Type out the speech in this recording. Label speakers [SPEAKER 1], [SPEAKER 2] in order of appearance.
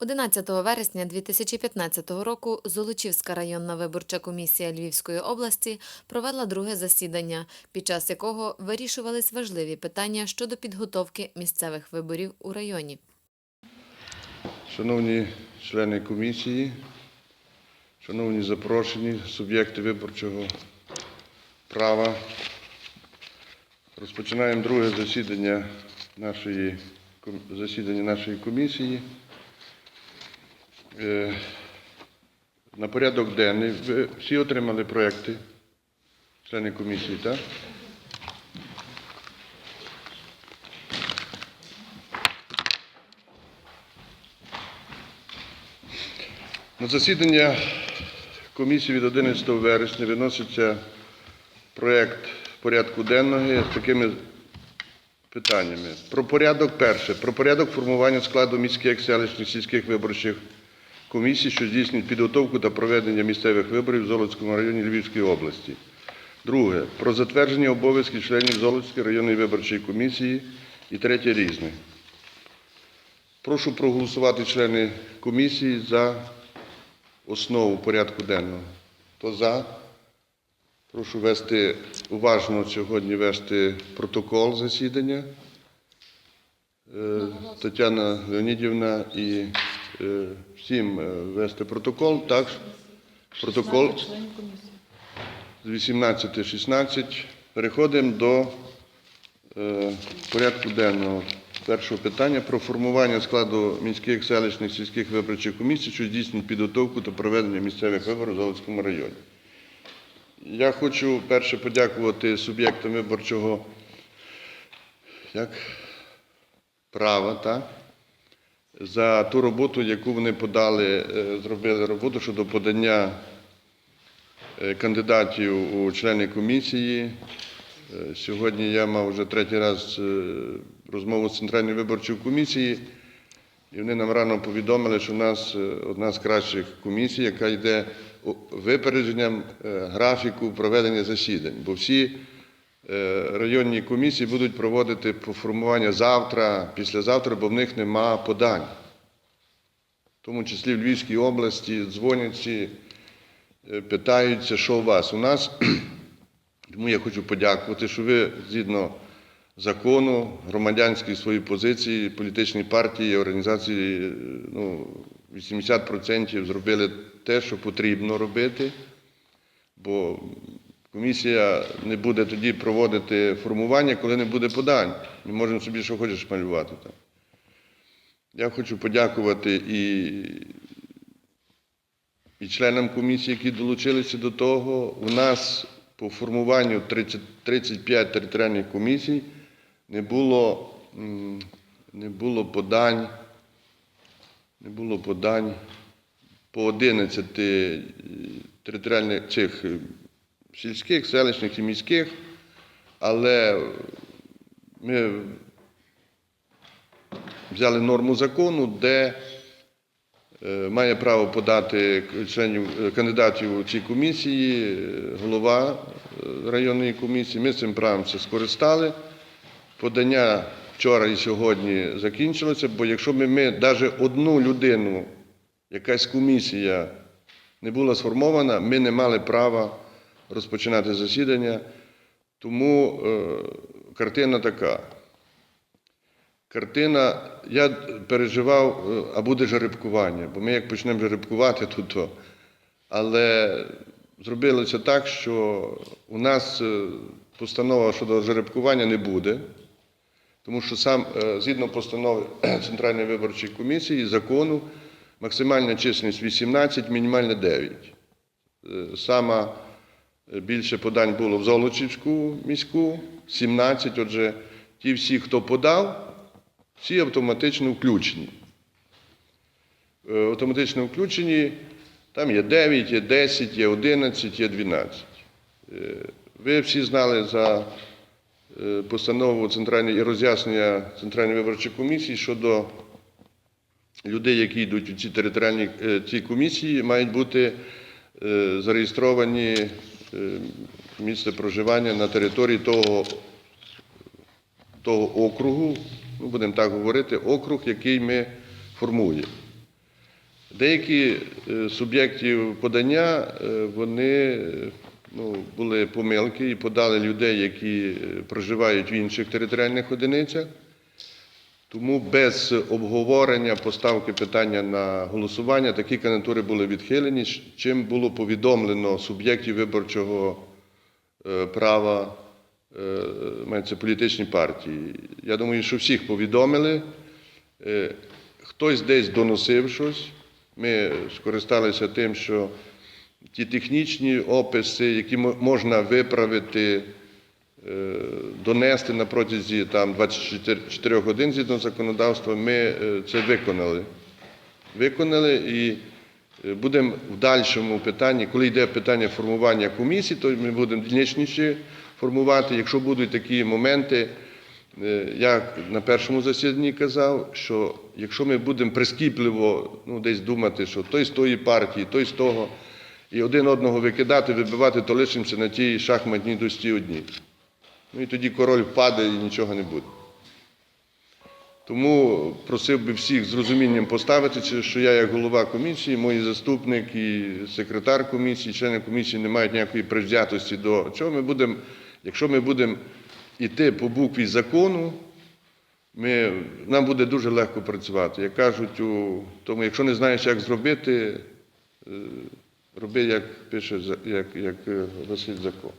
[SPEAKER 1] 11 вересня 2015 року Золочівська районна виборча комісія Львівської області провела друге засідання, під час якого вирішувались важливі питання щодо підготовки місцевих виборів у районі.
[SPEAKER 2] Шановні члени комісії, шановні запрошені суб'єкти виборчого права, розпочинаємо друге засідання нашої, засідання нашої комісії. Е, На порядок денний. Ви всі отримали проекти, члени комісії, так? На засідання комісії від 11 вересня виноситься проєкт порядку денного з такими питаннями. Про порядок перше. Про порядок формування складу міських селищних сільських виборчих комісій, що здійснюють підготовку та проведення місцевих виборів в Золотському районі Львівської області. Друге. Про затвердження обов'язків членів Золотської районної виборчої комісії. І третє різне. Прошу проголосувати члени комісії за основу порядку денного. Хто за? Прошу вести уважно сьогодні вести протокол засідання. Е, Тетяна Леонідівна і всім е, вести протокол. Так, протокол з 18-16. Переходимо до е, порядку денного. Першого питання про формування складу міських селищних сільських виборчих комісій, що здійснюють підготовку та проведення місцевих виборів в Золотському районі. Я хочу перше подякувати суб'єктам виборчого як, права так, за ту роботу, яку вони подали, е, зробили роботу щодо подання е, кандидатів у члени комісії. Е, Сьогодні я мав вже третій раз розмову з Центральною виборчою комісією, і вони нам рано повідомили, що в нас одна з кращих комісій, яка йде випередженням графіку проведення засідань. Бо всі районні комісії будуть проводити формування завтра, післязавтра, бо в них нема подань. В тому числі в Львівській області дзвонять е, питаються, що у вас. У нас тому я хочу подякувати, що ви згідно закону, громадянської свої позиції, політичні партії, організації, е, ну, 80% зробили те, що потрібно робити, бо комісія не буде тоді проводити формування, коли не буде подань. Ми можемо собі, що хочеш малювати там. Я хочу подякувати і і членам комісії, які долучилися до того. У нас по формуванню 30, 35 територіальних комісій не було, не було подань, не було подань по 11 е, територіальних цих е, сільських, селищних і міських, але ми взяли норму закону, де Е, має право подати членів е, кандидатів у цій комісії, е, голова районної комісії. Ми цим правом це скористали. Подання вчора і сьогодні закінчилося, бо якщо ми, ми навіть одну людину, якась комісія не була сформована, ми не мали права розпочинати засідання. Тому е, картина така. Картина, я переживав, е, а буде жеребкування, бо ми як почнемо жеребкувати тут, то. але зробилося так, що у нас е, постанова щодо жеребкування не буде, тому що сам, е, згідно постанови Центральної виборчої комісії, закону, максимальна численність 18, мінімальна 9. Е, Сама більше подань було в Золочівську міську, 17, отже, ті всі, хто подав, всі автоматично включені. Е, Автоматично включені, там є 9, є 10, є 11, є 12. Е, Ви всі знали за е, постанову Центральної і роз'яснення Центральної виборчої комісії щодо людей, які йдуть у ці територіальні ці комісії, мають бути зареєстровані місце проживання на території того того округу, ну, будемо так говорити, округ, який ми формуємо. Деякі е, суб'єктів подання е, вони е, ну, були помилки і подали людей, які е, проживають в інших територіальних одиницях. Тому без обговорення поставки питання на голосування такі кандидатури були відхилені, чим було повідомлено суб'єктів виборчого е, права, е, мається політичні партії. Я думаю, що всіх повідомили. Е, Хтось десь доносив щось. Ми скористалися тим, що ті технічні описи, які мо- можна виправити, донести на протязі там, 24 годин згідно законодавства, ми е, це виконали. Виконали і е, будемо в дальшому питанні, коли йде питання формування комісії, то ми будемо дільничніші формувати. Якщо будуть такі моменти, е, я на першому засіданні казав, що якщо ми будемо прискіпливо ну, десь думати, що той з тої партії, той з того, і один одного викидати, вибивати, то лишимося на тій шахматній досці одній. Ну і тоді король впаде і нічого не буде. Тому просив би всіх з розумінням поставитися, що я як голова комісії, мої заступник і секретар комісії, члени комісії не мають ніякої привзятості до чого. Ми будемо, якщо ми будемо йти по букві закону, ми, нам буде дуже легко працювати. Як кажуть, у тому, якщо не знаєш, як зробити, е, роби, як пише як, як е, Василь закон.